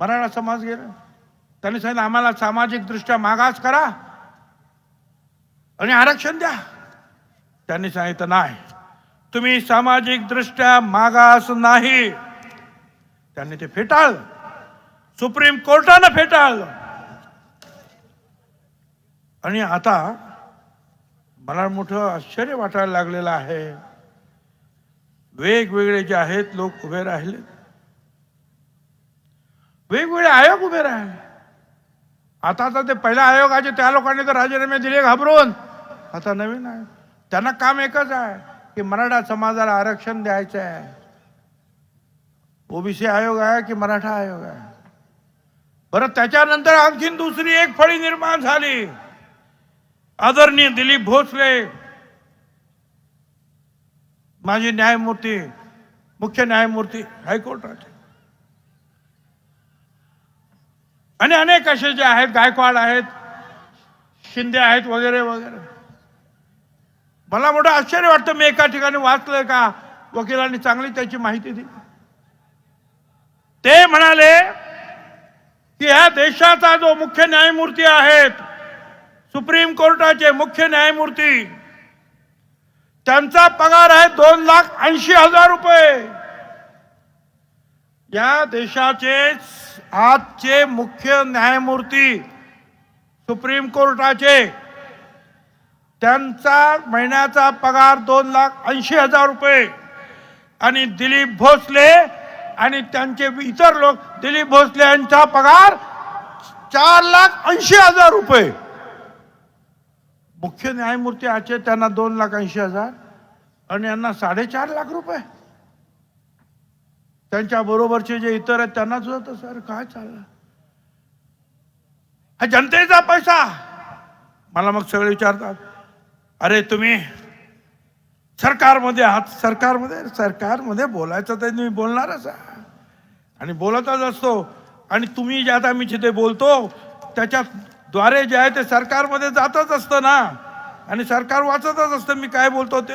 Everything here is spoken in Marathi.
मराठा समाज गेला. त्यांनी सांगितलं आम्हाला सामाजिकदृष्ट्या मागास करा आणि आरक्षण द्या. त्यांनी सांगितलं नाही तुम्ही सामाजिकदृष्ट्या मागास नाही. त्यांनी ते फेटाळलं. सुप्रीम कोर्टानं फेटाळलं. आणि आता मला मोठं आश्चर्य वाटायला लागलेलं आहे. वेगवेगळे जे आहेत लोक उभे राहिले. वेगवेगळे आयोग उभे राहिले. आता आता ते पहिल्या आयोगाचे त्या लोकांनी तर राजीनामे दिले घाबरून. आता नवीन आहे. त्यांना काम एकच आहे की मराठा समाजाला आरक्षण द्यायचं आहे. ओबीसी आयोग आहे की मराठा आयोग आहे? बरं त्याच्यानंतर आणखीन दुसरी एक फळी निर्माण झाली. आदरणीय दिलीप भोसले माजी न्यायमूर्ती मुख्य न्यायमूर्ती हायकोर्टाचे. आणि अनेक असे जे आहेत गायकवाड आहेत शिंदे आहेत वगैरे वगैरे. मला मोठं आश्चर्य वाटतं मी एका ठिकाणी वाचलंय का वकिलांनी चांगली त्याची माहिती दिली. ते म्हणाले की ह्या देशाचा जो मुख्य न्यायमूर्ती आहेत सुप्रीम कोर्टाचे मुख्य न्यायमूर्ती त्यांचा पगार आहे दोन लाख ऐंशी हजार रुपये. या देशाचे आजचे मुख्य न्यायमूर्ती सुप्रीम कोर्टाचे त्यांचा महिन्याचा पगार दोन लाख ऐंशी हजार रुपये. आणि दिलीप भोसले आणि त्यांचे इतर लोक दिलीप भोसले यांचा पगार चार लाख ऐंशी हजार रुपये. मुख्य न्यायमूर्ती आचे त्यांना दोन लाख ऐंशी हजार आणि यांना साडेचार लाख रुपये. त्यांच्या बरोबरचे जे इतर आहेत त्यांना सुद्धा तसं अरे काय चाललं? हा जनतेचा पैसा. मला मग सगळे विचारतात अरे तुम्ही सरकारमध्ये आहात? सरकारमध्ये सरकारमध्ये बोलायचं तर तुम्ही बोलणारच आणि बोलतच असतो. आणि तुम्ही जे आता मी जिथे बोलतो त्याच्याद्वारे जे आहे ते सरकारमध्ये जातच असतं ना. आणि सरकार वाचतच असतं मी काय बोलतो ते.